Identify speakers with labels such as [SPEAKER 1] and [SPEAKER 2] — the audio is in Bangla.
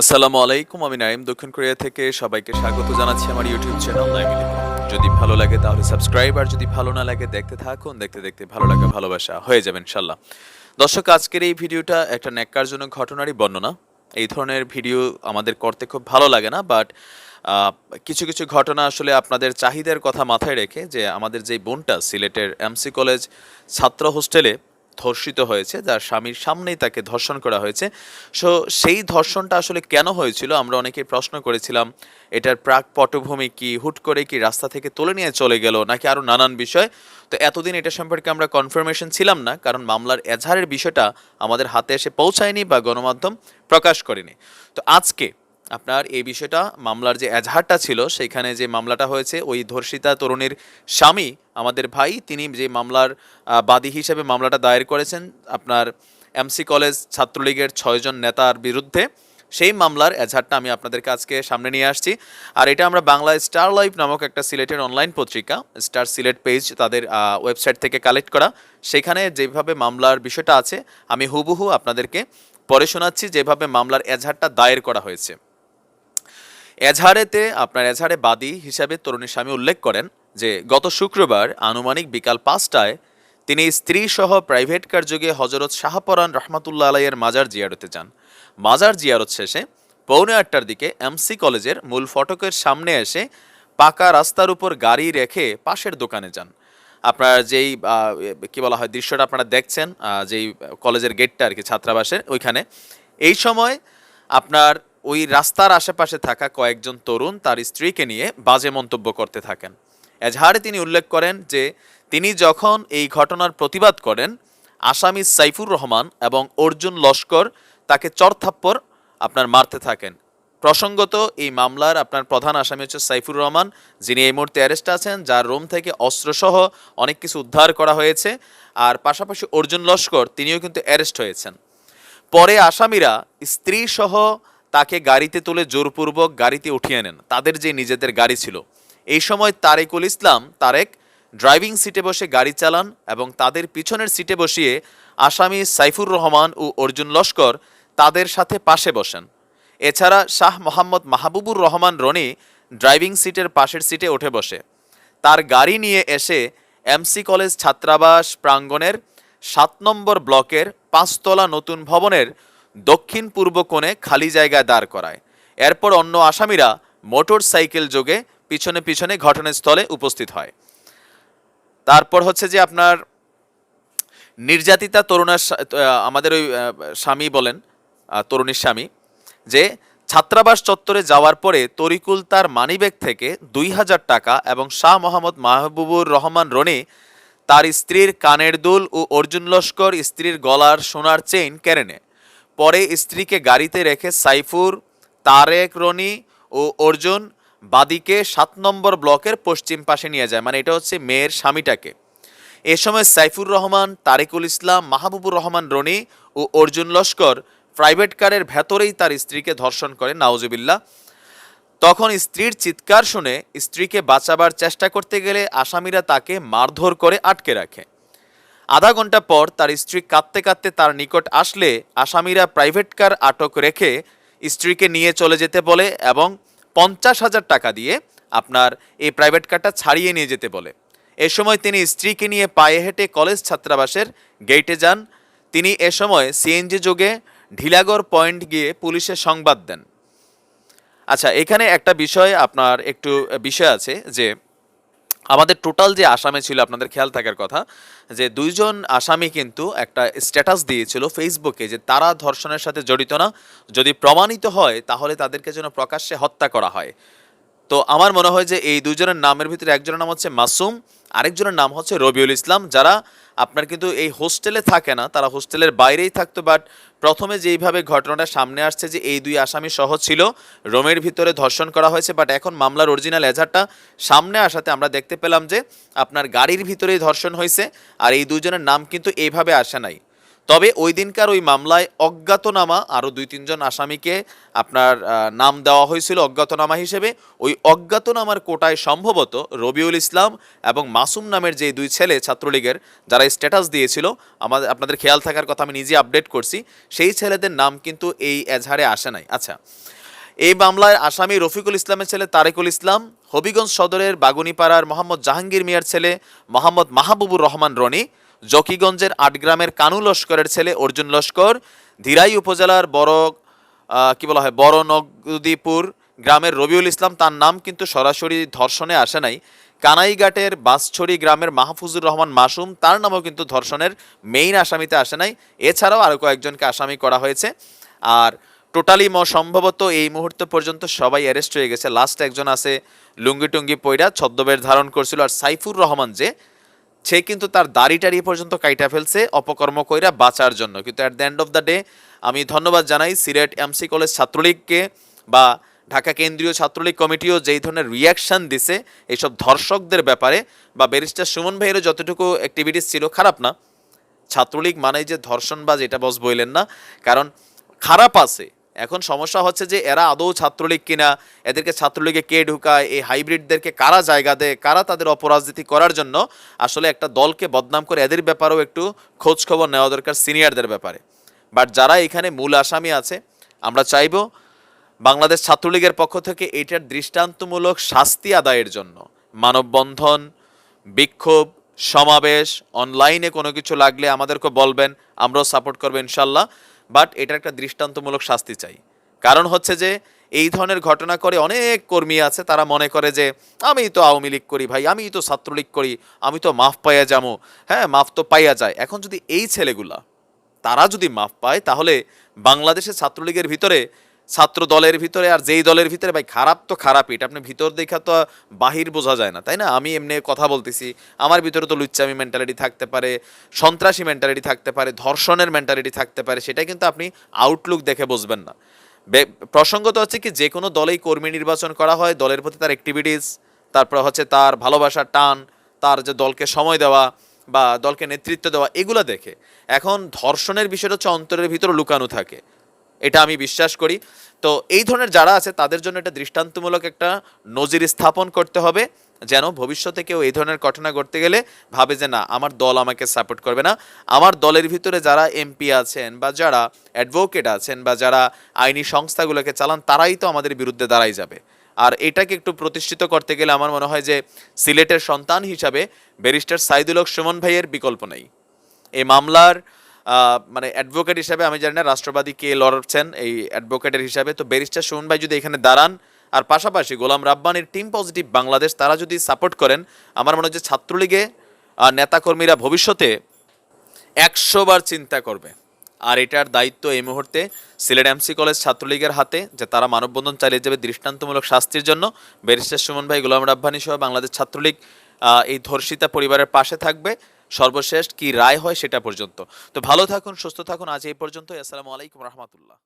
[SPEAKER 1] আসসালামু আলাইকুম, আমি নাইম দক্ষিণ কোরিয়া থেকে সবাইকে স্বাগত জানাচ্ছি আমার ইউটিউব চ্যানেল নাইমিনে যদি ভালো লাগে তাহলে সাবস্ক্রাইব, আর যদি ভালো না লাগে দেখতে থাকুন। দেখতে দেখতে ভালো লাগা, ভালোবাসা হয়ে যাবে ইনশাল্লাহ দর্শক, আজকের এই ভিডিওটা একটা ন্যাক্কারজনক ঘটনারই বর্ণনা। এই ধরনের ভিডিও আমাদের করতে খুব ভালো লাগে না বাট কিছু কিছু ঘটনা আসলে আপনাদের চাহিদার কথা মাথায় রেখে যে আমাদের যে বোনটা সিলেটের এমসি কলেজ ছাত্র হোস্টেলে ধর্ষিত হয়েছে, যার স্বামীর সামনেই তাকে ধর্ষণ করা হয়েছে। সো সেই ধর্ষণটা আসলে কেন হয়েছিল? আমরা অনেকেই প্রশ্ন করেছিলাম, এটার প্রাক পটভূমি কি? হুট করে কি রাস্তা থেকে তুলে নিয়ে চলে গেল, নাকি আরও নানান বিষয়? তো এতদিন এটা সম্পর্কে আমরা কনফার্মেশন ছিলাম না, কারণ মামলার এজাহারের বিষয়টা আমাদের হাতে এসে পৌঁছায়নি বা গণমাধ্যম প্রকাশ করেনি। তো আজকে আপনার এই বিষয়টা, মামলার যে এজাহারটা ছিল সেইখানে যে মামলাটা হয়েছে, ওই ধর্ষিতা তরুণীর স্বামী, আমাদের ভাই, তিনি যে মামলার বাদী হিসেবে মামলাটা দায়ের করেছেন, আপনার এমসি কলেজ ছাত্রলীগের ছয়জন নেতার বিরুদ্ধে, সেই মামলার এজাহারটা আমি আপনাদেরকে আজকে সামনে নিয়ে আসছি। আর এটা আমরা বাংলা স্টার লাইভ নামক একটা সিলেটের অনলাইন পত্রিকা, স্টার সিলেট পেজ, তাদের ওয়েবসাইট থেকে কালেক্ট করা। সেখানে যেভাবে মামলার বিষয়টা আছে, আমি হুবহু আপনাদেরকে পরে শোনাচ্ছি, যেভাবে মামলার এজাহারটা দায়ের করা হয়েছে। এজাহারেতে আপনার এজাহারে বাদী হিসাবে তরুণীর স্বামী উল্লেখ করেন যে, গত শুক্রবার আনুমানিক বিকাল পাঁচটায় তিনি স্ত্রী সহ প্রাইভেট কার যোগে হজরত শাহপরান রহমাতুল্লাহ আলাইয়ের মাজার জিয়ারতে যান। মাজার জিয়ারত শেষে পৌনে আটটার দিকে এমসি কলেজের মূল ফটকের সামনে এসে পাকা রাস্তার উপর গাড়ি রেখে পাশের দোকানে যান। আপনার যেই কি বলা হয়, দৃশ্যটা আপনারা দেখছেন যেই কলেজের গেটটা আর কি, ছাত্রাবাসের, ওইখানে। এই সময় আপনার ওই রাস্তার আশেপাশে থাকা কয়েকজন তরুণ তার স্ত্রীকে নিয়ে বাজে মন্তব্য করতে থাকেন। এজাহারে তিনি উল্লেখ করেন যে, তিনি যখন এই ঘটনার প্রতিবাদ করেন, আসামি সাইফুর রহমান এবং অর্জুন লস্কর তাকে চরথাপ্পর আপনার মারতে থাকেন। প্রসঙ্গত, এই মামলার আপনার প্রধান আসামি হচ্ছে সাইফুর রহমান, যিনি এই মুহূর্তে অ্যারেস্ট আছেন, যার রুম থেকে অস্ত্রসহ অনেক কিছু উদ্ধার করা হয়েছে। আর পাশাপাশি অর্জুন লস্কর, তিনিও কিন্তু অ্যারেস্ট হয়েছেন। পরে আসামিরা স্ত্রী সহ তাকে গাড়িতে তুলে জোরপূর্বক গাড়িতে উঠিয়ে নেন। তাদের যে নিজেদের গাড়ি ছিল। এই সময় তারেকুল ইসলাম তারেক ড্রাইভিং সিটে বসে গাড়ি চালান এবং তাদের পিছনের সিটে বসিয়ে আসামি সাইফুর রহমান ও অর্জুন লস্কর তাদের সাথে পাশে বসেন। এছাড়া শাহ মোহাম্মদ মাহবুবুর রহমান রনি ড্রাইভিং সিটের পাশের সিটে উঠে বসে। তার গাড়ি নিয়ে এসে এমসি কলেজ ছাত্রাবাস প্রাঙ্গণের সাত নম্বর ব্লকের পাঁচতলা নতুন ভবনের দক্ষিণ পূর্ব কোণে খালি জায়গায় দাঁড় করায়। এরপর অন্য আসামিরা মোটর সাইকেল যোগে পিছনে পিছনে ঘটনাস্থলে উপস্থিত হয়। তারপর হচ্ছে যে আপনার নির্যাতিতা তরুণার আমাদের ওই স্বামী বলেন তরুণীর স্বামী, যে ছাত্রাবাস চত্বরে যাওয়ার পরে তরিকুল তার মানিব্যাগ থেকে দুই হাজার টাকা এবং শাহ মোহাম্মদ মাহবুবুর রহমান রনি তার স্ত্রীর কানের দুল ও অর্জুন লস্কর স্ত্রীর গলার সোনার চেইন কেড়ে নেয়। পরে স্ত্রীকে গাড়িতে রেখে সাইফুর, তারেক, রনি ও অর্জুন বাদিকে সাত নম্বর ব্লকের পশ্চিম পাশে নিয়ে যায়। মানে এটা হচ্ছে মেয়ের স্বামীটাকে। এ সময় সাইফুর রহমান, তারেকুল ইসলাম, মাহবুবুর রহমান, রনি ও অর্জুন লস্কর প্রাইভেট কারের ভেতরেই তার স্ত্রীকে ধর্ষণ করে নাওজুবিল্লাহ তখন স্ত্রীর চিৎকার শুনে স্ত্রীকে বাঁচাবার চেষ্টা করতে গেলে আসামিরা তাকে মারধর করে আটকে রাখে। আধা ঘণ্টা পর তার স্ত্রী কাঁদতে কাঁদতে তার নিকট আসলে আসামিরা প্রাইভেট কার আটক রেখে স্ত্রীকে নিয়ে চলে যেতে বলে এবং পঞ্চাশ হাজার টাকা দিয়ে আপনার এই প্রাইভেট কারটা ছাড়িয়ে নিয়ে যেতে বলে। এ সময় তিনি স্ত্রীকে নিয়ে পায়ে হেঁটে কলেজ ছাত্রাবাসের গেটে যান। তিনি এ সময় সিএনজি যোগে ঢিলাগড় পয়েন্ট গিয়ে পুলিশে সংবাদ দেন। আচ্ছা এখানে একটা বিষয় আপনার একটু বিষয় আছে যে আমাদের টোটাল যে আসামি ছিল, আপনাদের খেয়াল থাকার কথা, যে দুইজন আসামি কিন্তু একটা স্ট্যাটাস দিয়েছিল ফেসবুকে যে তারা ধর্ষণের সাথে জড়িত না। যদি প্রমাণিত হয়, তাহলে তাদেরকে যেন প্রকাশ্যে হত্যা করা হয়। তো আমার মনে হয় যে এই দুজনের নামের ভিতরে একজনের নাম হচ্ছে মাসুম আরেকজনের নাম হচ্ছে রবিউল ইসলাম, যারা আপনার কিন্তু এই হোস্টেলে থাকে না, তারা হোস্টেলের বাইরেই থাকতো বাট প্রথমে যেইভাবে ঘটনাটা সামনে আসছে যে এই দুই আসামি সহ ছিল, রোমের ভিতরে ধর্ষণ করা হয়েছে বাট এখন মামলার অরিজিনাল এজাহারটা সামনে আসাতে আমরা দেখতে পেলাম যে আপনার গাড়ির ভিতরেই ধর্ষণ হয়েছে, আর এই দুজনের নাম কিন্তু এইভাবে আসে নাই। তবে ওই দিনকার ওই মামলায় অজ্ঞাতনামা, আরও দুই তিনজন আসামিকে আপনার নাম দেওয়া হয়েছিল অজ্ঞাতনামা হিসেবে। ওই অজ্ঞাতনামার কোটায় সম্ভবত রবিউল ইসলাম এবং মাসুম নামের যে দুই ছেলে ছাত্রলীগের যারা স্ট্যাটাস দিয়েছিল, আমাদের, আপনাদের খেয়াল থাকার কথা আমি নিজে আপডেট করছি, সেই ছেলেদের নাম কিন্তু এই এজাহারে আসে নাই। আচ্ছা এই মামলায় আসামি রফিকুল ইসলামের ছেলে তারেকুল ইসলাম, হবিগঞ্জ সদরের বাগুনিপাড়ার মোহাম্মদ জাহাঙ্গীর মিয়ার ছেলে মোহাম্মদ মাহবুবুর রহমান রনি জকিগঞ্জের আটগ্রামের কানু লস্করের ছেলে অর্জুন লস্কর, ধীরাই উপজেলার বড় কি বলা হয়, বড় নগদীপুর গ্রামের রবিউল ইসলাম। তার নাম কিন্তু সরাসরি ধর্ষণে আসে নাই। কানাইঘাটের বাসছড়ি গ্রামের মাহফুজুর রহমান মাসুম, তার নামও কিন্তু ধর্ষণের মেইন আসামিতে আসে নাই। এছাড়াও আরও কয়েকজনকে আসামি করা হয়েছে। আর টোটালি ম, সম্ভবত এই মুহূর্ত পর্যন্ত সবাই অ্যারেস্ট হয়ে গেছে। লাস্ট একজন আছে লুঙ্গি টুঙ্গি পইরা ছদ্মবেশ ধারণ করছিল। আর সাইফুর রহমান যে সে কিন্তু তার দাড়ি টাড়ি পর্যন্ত কাইটা ফেলছে, অপকর্ম কইরা বাঁচার জন্য। কিন্তু at the end of the day আমি ধন্যবাদ জানাই সিলেট এমসি কলেজ ছাত্রলীগকে বা ঢাকা কেন্দ্রীয় ছাত্রলীগ কমিটিও যেই ধরনের রিয়াকশন দিছে এইসব ধর্ষকদের ব্যাপারে বা ব্যারিস্টার সুমন ভাইয়েরও যতটুকু অ্যাক্টিভিটিস ছিল খারাপ না। ছাত্রলীগ মানে যে ধর্ষণবাজ, এটা বস বইলেন না। কারণ খারাপ আছে এখন সমস্যা হচ্ছে যে এরা আদৌ ছাত্রলীগ কিনা, এদেরকে ছাত্রলীগে কে ঢুকায়, এই হাইব্রিডদেরকে কারা জায়গা দেয়, কারা তাদের অপরাজনীতি করার জন্য আসলে একটা দলকে বদনাম করে এদের ব্যাপারেও একটু খোঁজ খবর নেওয়া দরকার সিনিয়রদের ব্যাপারে। বাট যারা এখানে মূল আসামি আছে, আমরা চাইব বাংলাদেশ ছাত্রলীগের পক্ষ থেকে এটার দৃষ্টান্তমূলক শাস্তি আদায়ের জন্য। মানববন্ধন, বিক্ষোভ, সমাবেশ, অনলাইনে কোনো কিছু লাগলে আমাদেরকে বলবেন, আমরাও সাপোর্ট করব ইনশাল্লাহ। বাট এটা একটা দৃষ্টান্তমূলক শাস্তি চাই। কারণ হচ্ছে যে, এই ধরনের ঘটনা করে অনেক কর্মী আছে, তারা মনে করে যে, আমি তো আওয়ামী লীগ করি ভাই, আমি তো ছাত্রলীগ করি, আমি তো মাফ পাইয়া যাব হ্যাঁ মাফ তো পাইয়া যায়। এখন যদি এই ছেলেগুলা, তারা যদি মাফ পায়, তাহলে বাংলাদেশের ছাত্রলীগের ভিতরে ছাত্র দলের ভিতরে আর যেই দলের ভিতরে, ভাই, খারাপ তো খারাপই। এটা আপনি ভিতর দেখা তো বাহির বোঝা যায় না, তাই না? আমি এমনি কথা বলতেছি, আমার ভিতরে তো লুচ্চামি মেন্টালিটি থাকতে পারে, সন্ত্রাসী মেন্টালিটি থাকতে পারে, ধর্ষণের মেন্টালিটি থাকতে পারে, সেটা কিন্তু আপনি আউটলুক দেখে বুঝবেন না। প্রসঙ্গত হচ্ছে কি, যে কোনো দলেই কর্মী নির্বাচন করা হয়, দলের প্রতি তার অ্যাক্টিভিটিস তারপর হচ্ছে তার ভালোবাসার টান, তার যে দলকে সময় দেওয়া বা দলকে নেতৃত্ব দেওয়া, এগুলো দেখে। এখন ধর্ষণের বিষয়টা হচ্ছে অন্তরের ভিতরে লুকানো থাকে। এটা আমি বিশ্বাস করি। তো এই ধরনের যারা আছে, তাদের জন্য এটা দৃষ্টান্তমূলক একটা নজির স্থাপন করতে হবে, যেন ভবিষ্যতে কেউ এই ধরনের ঘটনা ঘটতে গেলে ভাবে যে, না, আমার দল আমাকে সাপোর্ট করবে না। আমার দলের ভিতরে যারা এমপি আছেন বা যারা অ্যাডভোকেট আছেন বা যারা আইনি সংস্থাগুলোকে চালান, তারাই তো আমাদের বিরুদ্ধে দাঁড়াই যাবে। আর এটাকে একটু প্রতিষ্ঠিত করতে গেলে আমার মনে হয় যে, সিলেটের সন্তান হিসাবে ব্যারিস্টার সাইদুল হক সুমন ভাইয়ের বিকল্প নেই। এই মামলার মানে অ্যাডভোকেট হিসাবে আমি জানি না, রাষ্ট্রবাদী কে লড়ছেন এই অ্যাডভোকেটের হিসাবে। তো ব্যারিস্টার সুমন ভাই যদি এখানে দাঁড়ান, আর পাশাপাশি গোলাম রাব্বানির টিম পজিটিভ বাংলাদেশ, তারা যদি সাপোর্ট করেন, আমার মনে যে ছাত্রলীগে নেতাকর্মীরা ভবিষ্যতে একশো বার চিন্তা করবে। আর এটার দায়িত্ব এই মুহূর্তে সিলেট এমসি কলেজ ছাত্রলীগের হাতে, যে তারা মানববন্ধন চালিয়ে যাবে দৃষ্টান্তমূলক শাস্তির জন্য। ব্যারিস্টার সুমন ভাই, গোলাম রাব্বানি সহ বাংলাদেশ ছাত্রলীগ এই ধর্ষিতা পরিবারের পাশে থাকবে। সর্বশেষ কি রায় হয় সেটা পর্যন্ত। তো ভালো থাকুন, সুস্থ থাকুন। আজ এই পর্যন্ত আসসালামু আলাইকুম রহমতুল্লাহ।